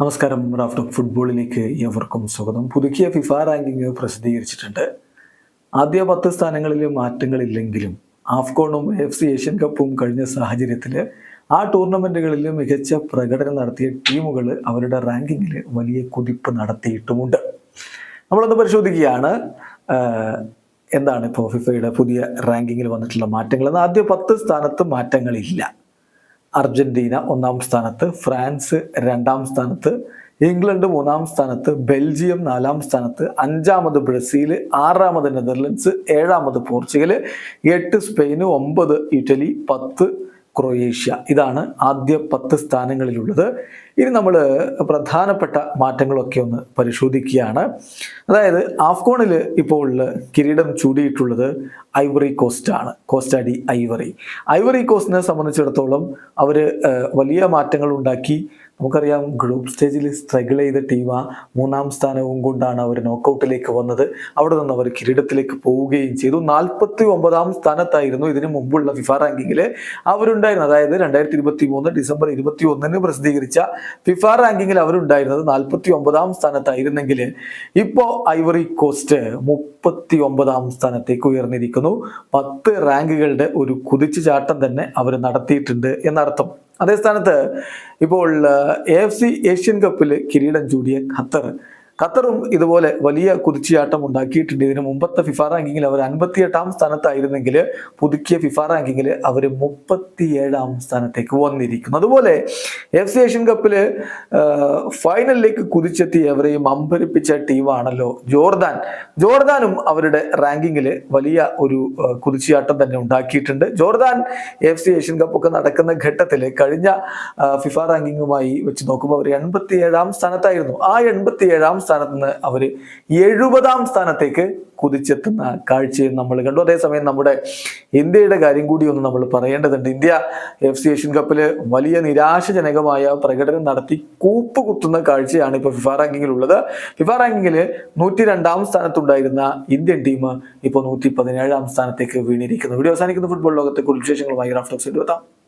നമസ്കാരം. റാഫ്റ്റർ ഫുട്ബോളിലേക്ക് ഏവർക്കും സ്വാഗതം. പുതുക്കിയ ഫിഫ റാങ്കിങ് പ്രസിദ്ധീകരിച്ചിട്ടുണ്ട്. ആദ്യ പത്ത് സ്ഥാനങ്ങളിൽ മാറ്റങ്ങളില്ലെങ്കിലും ആഫ്കോണും എഫ് സി ഏഷ്യൻ കപ്പും കഴിഞ്ഞ സാഹചര്യത്തിൽ ആ ടൂർണമെന്റുകളിൽ മികച്ച പ്രകടനം നടത്തിയ ടീമുകൾ അവരുടെ റാങ്കിങ്ങിൽ വലിയ കുതിപ്പ് നടത്തിയിട്ടുമുണ്ട്. നമ്മളൊന്ന് പരിശോധിക്കുകയാണ്. എന്താണ് ഇപ്പോൾ ഫിഫയുടെ പുതിയ റാങ്കിങ്ങിൽ വന്നിട്ടുള്ള മാറ്റങ്ങൾ ആദ്യ പത്ത് സ്ഥാനത്ത് മാറ്റങ്ങളില്ല. അർജന്റീന ഒന്നാം സ്ഥാനത്ത് ഫ്രാൻസ് രണ്ടാം സ്ഥാനത്ത് ഇംഗ്ലണ്ട് മൂന്നാം സ്ഥാനത്ത് ബെൽജിയം നാലാം സ്ഥാനത്ത് അഞ്ചാമത് ബ്രസീൽ ആറാമത് നെതർലൻഡ്സ് ഏഴാമത് പോർച്ചുഗൽ എട്ട് സ്പെയിന് ഒമ്പത് ഇറ്റലി പത്ത് ക്രൊയേഷ്യ. ഇതാണ് ആദ്യ പത്ത് സ്ഥാനങ്ങളിലുള്ളത്. ഇനി നമ്മൾ പ്രധാനപ്പെട്ട മാറ്റങ്ങളൊക്കെ ഒന്ന് പരിശോധിക്കുകയാണ്. അതായത് ആഫ്ഗോണിൽ ഇപ്പോൾ കിരീടം ചൂടിയിട്ടുള്ളത് ഐവറി കോസ്റ്റാണ് കോസ്റ്റാഡി ഐവറി. ഐവറി കോസ്റ്റിനെ സംബന്ധിച്ചിടത്തോളം അവർ വലിയ മാറ്റങ്ങൾ ഉണ്ടാക്കി നമുക്കറിയാം ഗ്രൂപ്പ് സ്റ്റേജിൽ സ്ട്രഗിൾ ചെയ്ത ടീമാ മൂന്നാം സ്ഥാനവും കൊണ്ടാണ് അവർ നോക്കൗട്ടിലേക്ക് വന്നത്. അവിടെ നിന്ന് അവർ കിരീടത്തിലേക്ക് പോവുകയും ചെയ്തു. നാൽപ്പത്തി ഒമ്പതാം സ്ഥാനത്തായിരുന്നു ഇതിനു മുമ്പുള്ള ഫിഫ റാങ്കിങ്ങിൽ അവരുണ്ടായിരുന്നു അതായത് രണ്ടായിരത്തി ഇരുപത്തി മൂന്ന് ഡിസംബർ ഇരുപത്തി ഒന്നിന് പ്രസിദ്ധീകരിച്ച ഫിഫ റാങ്കിങ്ങിൽ അവരുണ്ടായിരുന്നത് നാൽപ്പത്തി ഒമ്പതാം സ്ഥാനത്തായിരുന്നെങ്കിൽ ഇപ്പോൾ ഐവറി കോസ്റ്റ് മുപ്പത്തി ഒമ്പതാം സ്ഥാനത്തേക്ക് ഉയർന്നിരിക്കുന്നു. പത്ത് റാങ്കുകളുടെ ഒരു കുതിച്ചു ചാട്ടം തന്നെ അവർ നടത്തിയിട്ടുണ്ട് എന്നർത്ഥം. അതേ സ്ഥാനത്ത് ഇപ്പോൾ എ എഫ് സി ഏഷ്യൻ കപ്പിൽ കിരീടം ചൂടിയ ഖത്തർ. ഖത്തറും ഇതുപോലെ വലിയ കുതിച്ചുചാട്ടം ഉണ്ടാക്കിയിട്ടുണ്ട്. ഇതിന് മുമ്പത്തെ ഫിഫ റാങ്കിങ്ങിൽ അവർ അൻപത്തിയെട്ടാം സ്ഥാനത്തായിരുന്നെങ്കിൽ പുതുക്കിയ ഫിഫ റാങ്കിങ്ങിൽ അവർ മുപ്പത്തിയേഴാം സ്ഥാനത്തേക്ക് വന്നിരിക്കുന്നു. അതുപോലെ എഫ് സി ഏഷ്യൻ കപ്പിൽ ഫൈനലിലേക്ക് കുതിച്ചെത്തി അവരെയും അമ്പരിപ്പിച്ച ടീമാണല്ലോ ജോർദാൻ. ജോർദാനും അവരുടെ റാങ്കിങ്ങിൽ വലിയ ഒരു കുതിച്ചുചാട്ടം തന്നെ ഉണ്ടാക്കിയിട്ടുണ്ട്. ജോർദാൻ എഫ് സി ഏഷ്യൻ കപ്പൊക്കെ നടക്കുന്ന ഘട്ടത്തിൽ കഴിഞ്ഞ ഫിഫ റാങ്കിങ്ങുമായി വെച്ച് നോക്കുമ്പോൾ അവർ എൺപത്തി ഏഴാം സ്ഥാനത്തായിരുന്നു. ആ എൺപത്തി ഏഴാം സ്ഥാനത്ത് നിന്ന് അവർ എഴുപതാം സ്ഥാനത്തേക്ക് കുതിച്ചെത്തുന്ന കാഴ്ചയും നമ്മൾ കണ്ടു. അതേസമയം നമ്മുടെ ഇന്ത്യയുടെ കാര്യം കൂടി ഒന്ന് നമ്മൾ പറയേണ്ടതുണ്ട്. ഇന്ത്യ എഫ് സി ഏഷ്യൻ കപ്പിൽ വലിയ നിരാശജനകമായ പ്രകടനം നടത്തി കൂപ്പുകുത്തുന്ന കാഴ്ചയാണ് ഇപ്പോൾ ഫിഫ റാങ്കിങ്ങിൽ ഉള്ളത് ഫിഫ റാങ്കിങ്ങിൽ നൂറ്റി രണ്ടാം സ്ഥാനത്തുണ്ടായിരുന്ന ഇന്ത്യൻ ടീം ഇപ്പോൾ നൂറ്റി പതിനേഴാം സ്ഥാനത്തേക്ക് വീണിരിക്കുന്നു. വീഡിയോ അവസാനിക്കുന്ന. ഫുട്ബോൾ ലോകത്തെ കുറിച്ച് വിശേഷങ്ങളുമായി റാഫ്റ്റോക്സ് എത്താം